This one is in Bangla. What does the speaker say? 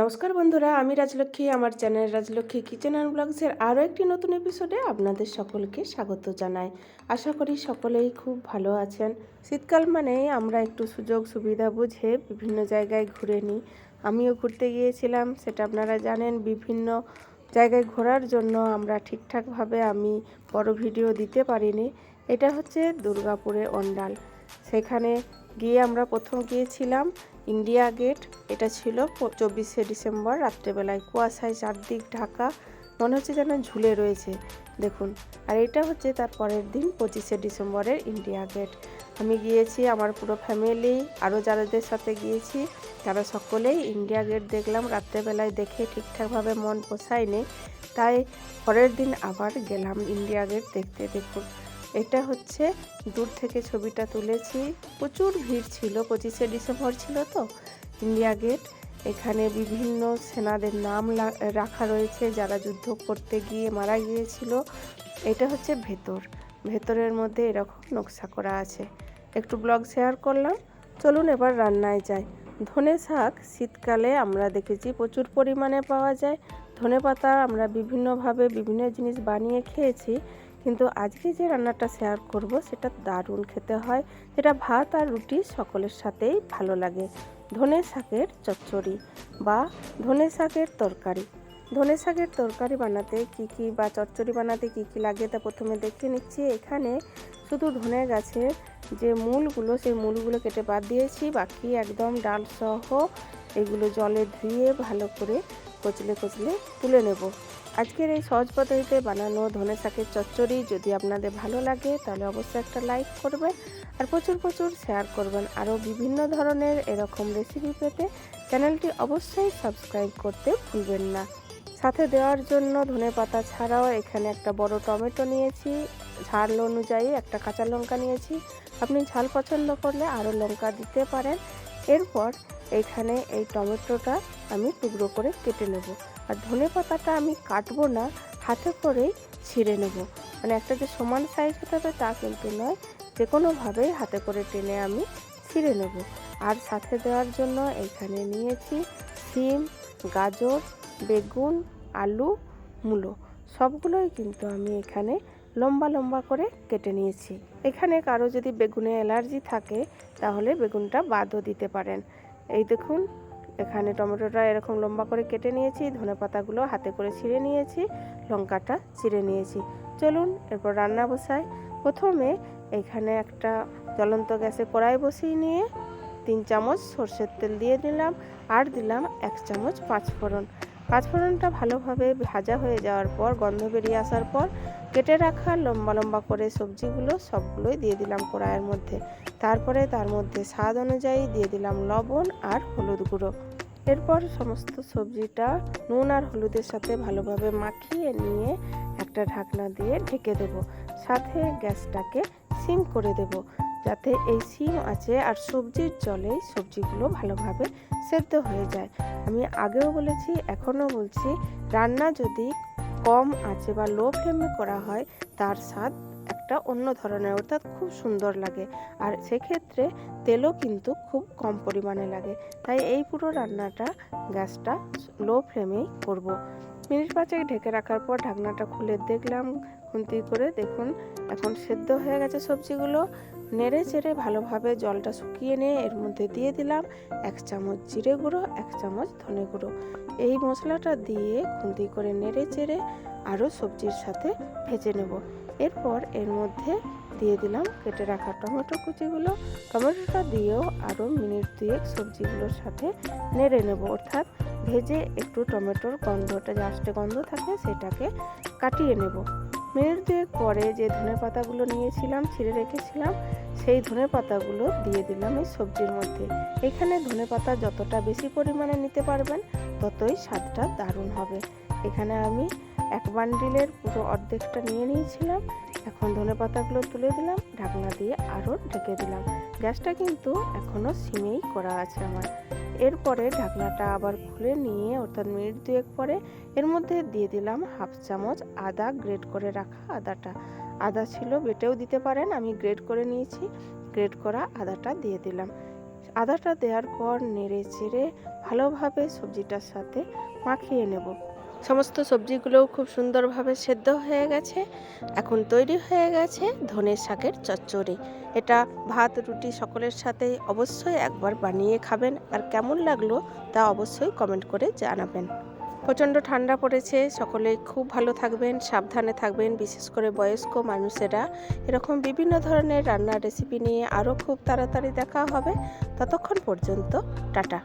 নমস্কার বন্ধুরা, আমি রাজলক্ষ্মী, আমার চ্যানেল রাজলক্ষ্মী কিচেন অ্যান্ড ব্লগসের আরও একটি নতুন এপিসোডে আপনাদের সকলকে স্বাগত জানাই। আশা করি সকলেই খুব ভালো আছেন। শীতকাল মানেই আমরা একটু সুযোগ সুবিধা বুঝে বিভিন্ন জায়গায় ঘুরে নিই। আমিও ঘুরতে গিয়েছিলাম, সেটা আপনারা জানেন, বিভিন্ন জায়গায় ঘোরার জন্য আমরা ঠিকঠাকভাবে আমি বড় ভিডিও দিতে পারিনি। এটা হচ্ছে দুর্গাপুরে অন্ডাল। সেখানে গিয়ে আমরা প্রথম গিয়েছিলাম। India Gate. এটা ছিল চব্বিশে ডিসেম্বর, রাত্রেবেলায় কুয়াশায় চারদিক ঢাকা। মনে হচ্ছে যেন ঝুলে রয়েছে। দেখুন, আর এটা হচ্ছে তার পরের দিন, পঁচিশে ডিসেম্বরের ইন্ডিয়া গেট। আমি গিয়েছি, আমার পুরো ফ্যামিলি, আরও যাদের সাথে গিয়েছি, তারা সকলেই ইন্ডিয়া গেট দেখলাম। রাত্রেবেলায় দেখে ঠিকঠাকভাবে মন পোষায়নি, তাই পরের দিন আবার গেলাম ইন্ডিয়া গেট দেখতে। দেখুন এটা হচ্ছে, দূর থেকে ছবিটা তুলেছি। প্রচুর ভিড় ছিল, পঁচিশে ডিসেম্বর ছিল তো। ইন্ডিয়া গেট, এখানে বিভিন্ন সেনাদের নাম রাখা রয়েছে যারা যুদ্ধ করতে গিয়ে মারা গিয়েছিল। এটা হচ্ছে ভেতর। ভেতরের মধ্যে এরকম নকশা করা আছে। একটু ব্লগ শেয়ার করলাম। চলুন এবার রান্নায় যাই। ধনে শাক, শীতকালে আমরা দেখেছি প্রচুর পরিমাণে পাওয়া যায়। ধনে পাতা আমরা বিভিন্নভাবে বিভিন্ন জিনিস বানিয়ে খেয়েছি। কিন্তু আজকে যে রান্নাটা শেয়ার করব, সেটা দারুণ খেতে হয়। যেটা ভাত আর রুটি সকলের সাথেই ভালো লাগে। ধনে শাকের চচ্চড়ি বা ধনে শাকের তরকারি। ধনে শাকের তরকারি বানাতে কি কি বা চচ্চড়ি বানাতে কি কি লাগে তা প্রথমে দেখে নিচ্ছি। এখানে শুধু ধনে গাছের যে মূলগুলো, সেই মূলগুলো কেটে বাদ দিয়েছি। বাকি একদম ডাল সহ এগুলো জলে ধুয়ে ভালো করে কচলে কচলে তুলে নেব। আজকের এই সহজ পদ্ধতিতে বানানো ধনে শাকের চচ্চড়ি যদি আপনাদের ভালো লাগে, তাহলে অবশ্যই একটা লাইক করবেন আর প্রচুর প্রচুর শেয়ার করবেন আরও বিভিন্ন ধরনের এরকম রেসিপি পেতে চ্যানেলটি অবশ্যই সাবস্ক্রাইব করতে ভুলবেন না। সাথে দেওয়ার জন্য ধনে পাতা ছাড়াও এখানে একটা বড় টমেটো নিয়েছি, ঝাল অনুযায়ী একটা কাঁচা লঙ্কা নিয়েছি। আপনি ঝাল পছন্দ করলে আরও লঙ্কা দিতে পারেন। এরপর এখানে এই টমেটোটা আমি টুকরো করে কেটে নেব। আর ধনে পাতাটা আমি কাটবো না, হাতে করেই ছিঁড়ে নেব। মানে একটা যে সমান সাইজ হতে হবে তা কিন্তু নয় যে কোনোভাবেই হাতে করে টেনে আমি ছিঁড়ে নেব। আর সাথে দেওয়ার জন্য এখানে নিয়েছি সিম, গাজর, বেগুন, আলু, মূলো। সবগুলোই কিন্তু আমি এখানে লম্বা লম্বা করে কেটে নিয়েছি। এখানে কারও যদি বেগুনে অ্যালার্জি থাকে, তাহলে বেগুনটা বাদও দিতে পারেন। এই দেখুন, এখানে টমেটোটা এরকম লম্বা করে কেটে নিয়েছি, ধনে পাতাগুলো হাতে করে ছিঁড়ে নিয়েছি, লঙ্কাটা চিড়ে নিয়েছি। চলুন এরপর রান্না বসাই। প্রথমে এখানে একটা জ্বলন্ত গ্যাসে কড়াই বসিয়ে নিয়ে তিন চামচ সর্ষের তেল দিয়ে দিলাম আর দিলাম এক চামচ পাঁচফোড়ন। পাঁচফোড়নটা ভালোভাবে ভাজা হয়ে যাওয়ার পর, গন্ধ বেরিয়ে আসার পর কেটে রাখা, লম্বা লম্বা করে সবজিগুলো সবগুলোই দিয়ে দিলাম কড়াইয়ের মধ্যে। তারপরে তার মধ্যে স্বাদ অনুযায়ী দিয়ে দিলাম লবণ আর হলুদ গুঁড়ো। এরপর সমস্ত সবজিটা নুন আর হলুদের সাথে ভালোভাবে মাখিয়ে নিয়ে একটা ঢাকনা দিয়ে ঢেকে দেব। সাথে গ্যাসটাকে সিম করে দেব, যাতে এই সিম আছে আর সবজির জলে সবজিগুলো ভালোভাবে সেদ্ধ হয়ে যায়। আমি আগেও বলেছি, এখনও বলছি, রান্না যদি কম আছে বা লো ফ্লেমে করা হয়, তার স্বাদ একটা অন্য ধরনের, অর্থাৎ খুব সুন্দর লাগে আর সেক্ষেত্রে তেলও কিন্তু খুব কম পরিমাণে লাগে তাই এই পুরো রান্নাটা গ্যাসটা লো ফ্লেমেই করব। মিনিট পাঁচেক ঢেকে রাখার পর ঢাকনাটা খুলে দেখলাম, খুন্তি করে দেখুন, এখন সেদ্ধ হয়ে গেছে সবজিগুলো। নেড়ে চেড়ে ভালোভাবে জলটা শুকিয়ে নিয়ে এর মধ্যে দিয়ে দিলাম এক চামচ জিরে গুঁড়ো, এক চামচ ধনে গুঁড়ো। এই মশলাটা দিয়ে খুন্তি করে নেড়ে চেড়ে আরও সবজির সাথে ভেজে নেব। এরপর এর মধ্যে দিয়ে দিলাম কেটে রাখা টমেটো কুচিগুলো। টমেটোটা দিয়েও আরও মিনিট দুয়েক সবজিগুলোর সাথে নেড়ে নেব, অর্থাৎ ভেজে একটু টমেটোর গন্ধটা আষ্টে গন্ধ থাকে সেটাকে কাটিয়ে নেব। মিনিট দুয়েক পরে যে ধনে পাতাগুলো নিয়েছিলাম, ছিঁড়ে রেখেছিলাম, সেই ধনে পাতাগুলো দিয়ে দিলাম এই সবজির মধ্যে। এখানে ধনে পাতা যতটা বেশি পরিমাণে নিতে পারবেন, ততই স্বাদটা দারুণ হবে। এখানে আমি এক বান্ডিলের পুরো অর্ধেকটা নিয়ে নিয়েছিলাম, এখন ধনে পাতাগুলো তুলে দিলাম, ঢাকনা দিয়ে আরও ঢেকে দিলাম। গ্যাসটা কিন্তু এখনও সিমেই করা আছে আমার। এরপরে ঢাকনাটা আবার খুলে নিয়ে অর্থাৎ মিনিট দুয়েক পরে এর মধ্যে দিয়ে দিলাম হাফ চামচ আদা গ্রেড করে রাখা আদাটা। আদা ছিল, বেটেও দিতে পারেন, আমি গ্রেড করে নিয়েছি। গ্রেড করা আদাটা দিয়ে দিলাম। আদাটা দেওয়ার পর নেড়ে চেড়ে ভালোভাবে সবজিটার সাথে মাখিয়ে নেব। সমস্ত সবজিগুলোও খুব সুন্দরভাবে সেদ্ধ হয়ে গেছে। এখন তৈরি হয়ে গেছে ধনে শাকের চচ্চড়ি। এটা ভাত, রুটি সকলের সাথে অবশ্যই একবার বানিয়ে খাবেন। আর কেমন লাগল তা অবশ্যই কমেন্ট করে জানাবেন। প্রচণ্ড ঠান্ডা পড়েছে, সকলে খুব ভালো থাকবেন, সাবধানে থাকবেন, বিশেষ করে বয়স্ক মানুষেরা। এরকম বিভিন্ন ধরনের রান্নার রেসিপি নিয়ে আরও খুব তাড়াতাড়ি দেখা হবে। ততক্ষণ পর্যন্ত টাটা।